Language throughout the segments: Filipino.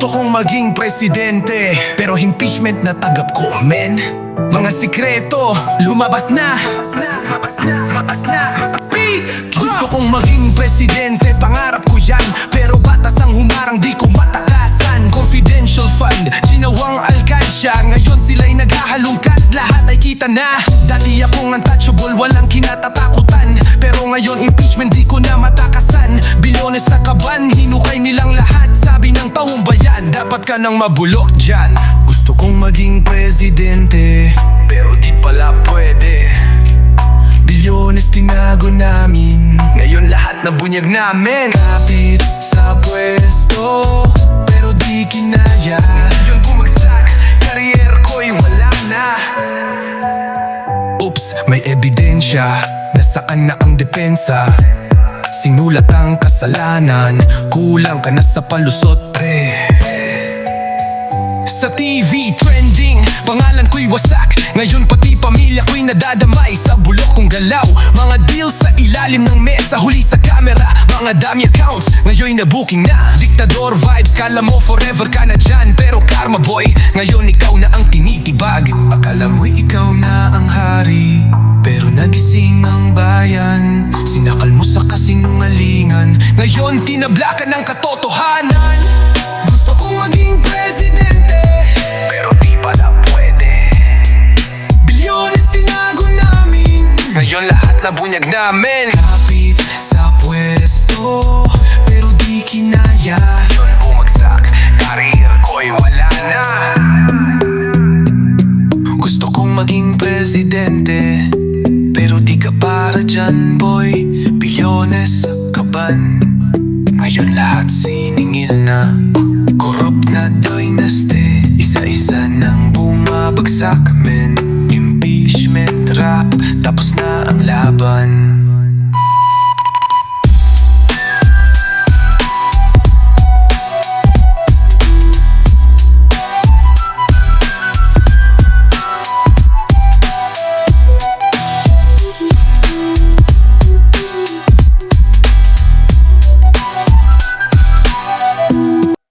Gusto kong maging presidente Pero impeachment na tagap ko, men Mga sikreto, lumabas na! Beat! Gusto kong maging presidente Pangarap ko yan Pero batas ang humarang di ko matakasan. Confidential fund, ginawang alkansya Ngayon sila'y naghahalungkat Lahat ay kita na. Dati akong untouchable, walang kinatatakutan Pero ngayon impeachment di ko na matakasan. Bilyones sa kaban, hinukay dapat ka nang mabulok dyan. Gusto kong maging presidente. Pero di pala pwede. Bilyones tinago namin. Ngayon lahat na bunyag namin. Kapit sa pwesto Pero di kinaya. Yun bumagsak Kariyer ko'y wala na. Oops, may ebidensya. Nasaan na ang depensa? Sinulat ang kasalanan. Kulang ka na sa palusot pre sa TV trending. Pangalan ko'y wasak. Ngayon pati pamilya ko'y nadadamay. Sa bulok kong galaw Mga deals sa ilalim ng mesa. Huli sa camera Mga dami accounts. Ngayon na booking na. Diktador vibes Kala mo forever ka na dyan. Pero karma boy Ngayon ikaw na ang tinitibag. Akala mo'y ikaw na ang hari Pero nagising ang bayan. Sinakal mo sa kasinungalingan. Ngayon tinabla ka ng katotohanan Ngayon lahat na bunyag namin. Kapit sa pwesto Pero di kinaya. Yun bumagsak Karir ko'y wala na. Gusto kong maging presidente Pero di ka para dyan boy. Bilyones sa kaban. Ngayon lahat siningil na. Korop na dynasty Isa-isa nang bumabagsak men Impeachment rap Tapos na ang laban.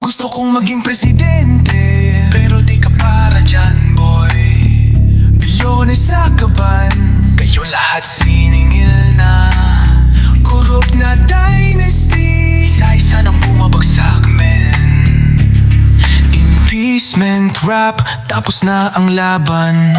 Gusto kong maging presidente Pero di ka para dyan Impeachment rap Tapos na ang laban